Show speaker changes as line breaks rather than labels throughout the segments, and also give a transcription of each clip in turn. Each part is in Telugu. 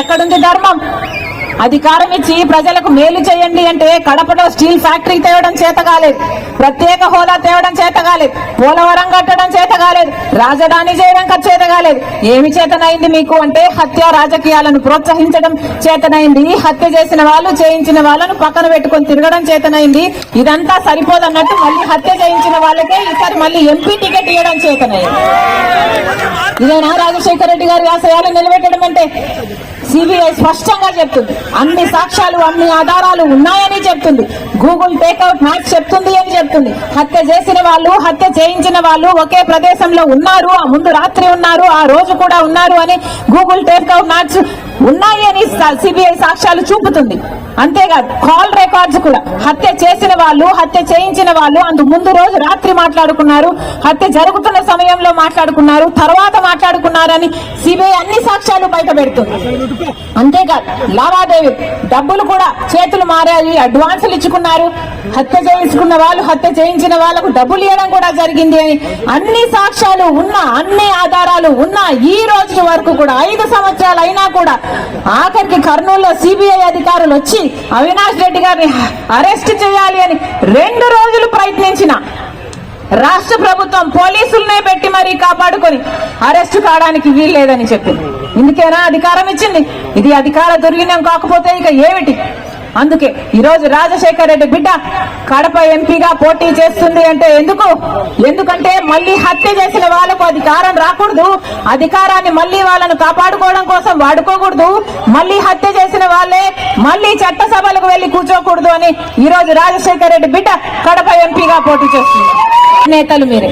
ఎక్కడుంది ధర్మం? అధికారం ఇచ్చి ప్రజలకు మేలు చేయండి అంటే కడపలో స్టీల్ ఫ్యాక్టరీ తేవడం చేత కాలేదు. ప్రత్యేక హోదా తేవడం చేత కాలేదు. పోలవరం కట్టడం చేత కాలేదు. రాజధాని చేయడం చేత కాలేదు. ఏమి చేతనైంది మీకు అంటే హత్య రాజకీయాలను ప్రోత్సహించడం చేతనైంది. హత్య చేసిన వాళ్ళు చేయించిన వాళ్ళను పక్కన పెట్టుకొని తిరగడం చేతనైంది. ఇదంతా సరిపోదన్నట్టు మళ్ళీ హత్య చేయించిన వాళ్ళకే ఈసారి మళ్ళీ ఎంపీ టికెట్ ఇవ్వడం చేతనైంది. ఇదేనా రాజశేఖర రెడ్డి గారి ఆశయాలు నిలబెట్టడం అంటే? సిబిఐ స్పష్టంగా చెప్తుంది. అన్ని సాక్ష్యాలు అన్ని ఆధారాలు ఉన్నాయని చెప్తుంది. గూగుల్ టేక్అవుట్ మ్యాచ్ చెప్తుంది అని చెప్తుంది. హత్య చేసిన వాళ్ళు హత్య చేయించిన వాళ్ళు ఒకే ప్రదేశంలో ఉన్నారు. ఆ ముందు రాత్రి ఉన్నారు ఆ రోజు కూడా ఉన్నారు అని గూగుల్ టేక్అవుట్ మ్యాచ్ ఉన్నాయి అని సిబిఐ సాక్ష్యాలు చూపుతుంది. అంతేకాదు కాల్ రికార్డ్స్ కూడా. హత్య చేసిన వాళ్ళు హత్య చేయించిన వాళ్ళు అందు ముందు రోజు రాత్రి మాట్లాడుకున్నారు. హత్య జరుగుతున్న సమయంలో మాట్లాడుకున్నారు. తర్వాత మాట్లాడుకున్నారని సిబిఐ అన్ని సాక్ష్యాలు బయట పెడుతుంది. అంతేకాదు లావాదేవీ. డబ్బులు కూడా చేతులు మారాయి అడ్వాన్సులు ఇచ్చుకున్నారు. హత్య చేయించుకున్న వాళ్ళు హత్య చేయించిన వాళ్ళకు డబ్బులు ఇవ్వడం కూడా జరిగింది అని అన్ని సాక్ష్యాలు ఉన్న అన్ని ఆధారాలు ఉన్న ఈ రోజు వరకు కూడా ఐదు సంవత్సరాలు అయినా కూడా ఆఖరికి కర్నూలులో సిబిఐ అధికారులు వచ్చి అవినాష్ రెడ్డి గారిని అరెస్ట్ చేయాలి అని రెండు రోజులు ప్రయత్నించిన. రాష్ట్ర ప్రభుత్వం పోలీసులనే పెట్టి మరీ కాపాడుకొని అరెస్ట్ కావడానికి వీల్లేదని చెప్పింది. ఇందుకేనా అధికారం ఇచ్చింది? ఇది అధికార దుర్వినియోగం కాకపోతే ఇక ఏమిటి? అందుకే ఈ రోజు రాజశేఖర రెడ్డి బిడ్డ కడప ఎంపీగా పోటీ చేస్తుంది అంటే ఎందుకు? ఎందుకంటే మళ్ళీ హత్య చేసిన వాళ్ళకు అధికారం రాకూడదు. అధికారాన్ని మళ్ళీ వాళ్ళను కాపాడుకోవడం కోసం వాడుకోకూడదు. మళ్ళీ హత్య చేసిన వాళ్ళే మళ్ళీ చట్టసభలకు వెళ్ళి కూర్చోకూడదు అని ఈ రోజు రాజశేఖర రెడ్డి బిడ్డ కడప ఎంపీగా పోటీ చేస్తుంది. నేతలు మీరే.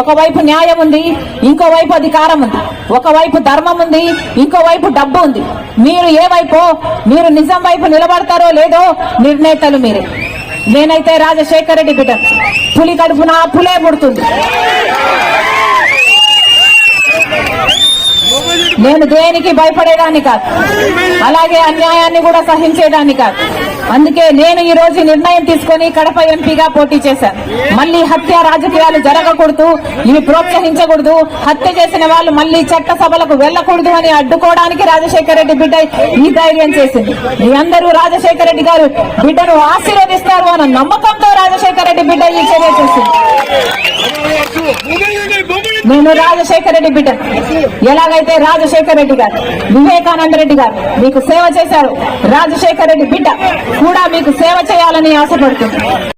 ఒకవైపు న్యాయం ఉంది ఇంకోవైపు అధికారం ఉంది. ఒకవైపు ధర్మం ఉంది ఇంకోవైపు డబ్బు ఉంది. మీరు ఏ వైపు మీరు నిజం వైపు నిలబడతారో లేదో నిర్ణేతలు మీరే. నేనైతే రాజశేఖర రెడ్డి బిడ్డ. పులి కడుపున పులే పుడుతుంది నేను దేనికి భయపడేదాన్ని కాదు. అలాగే అన్యాయాన్ని కూడా సహించేదాన్ని కాదు. అందుకే నేను ఈ రోజు నిర్ణయం తీసుకొని కడప ఎంపీగా పోటీ చేశాను. మళ్ళీ హత్య రాజకీయాలు జరగకూడదు ఇవి ప్రోత్సహించకూడదు. హత్య చేసిన వాళ్ళు మళ్ళీ చట్ట సభలకు వెళ్ళకూడదు అని అడ్డుకోవడానికి రాజశేఖర రెడ్డి బిడ్డ ఈ ధైర్యం చేసింది. మీ అందరూ రాజశేఖర రెడ్డి గారు బిడ్డను ఆశీర్వదిస్తారు అన్న నమ్మకంతో రాజశేఖర రెడ్డి బిడ్డ ఈ చర్య చేసింది. నేను రాజశేఖర రెడ్డి బిడ్డ. ఎలాగైతే రాజశేఖర రెడ్డి గారు వివేకానంద రెడ్డి గారు మీకు సేవ చేశారు రాజశేఖర రెడ్డి బిడ్డ కూడా మీకు సేవ చేయాలని ఆశపడుతుంది.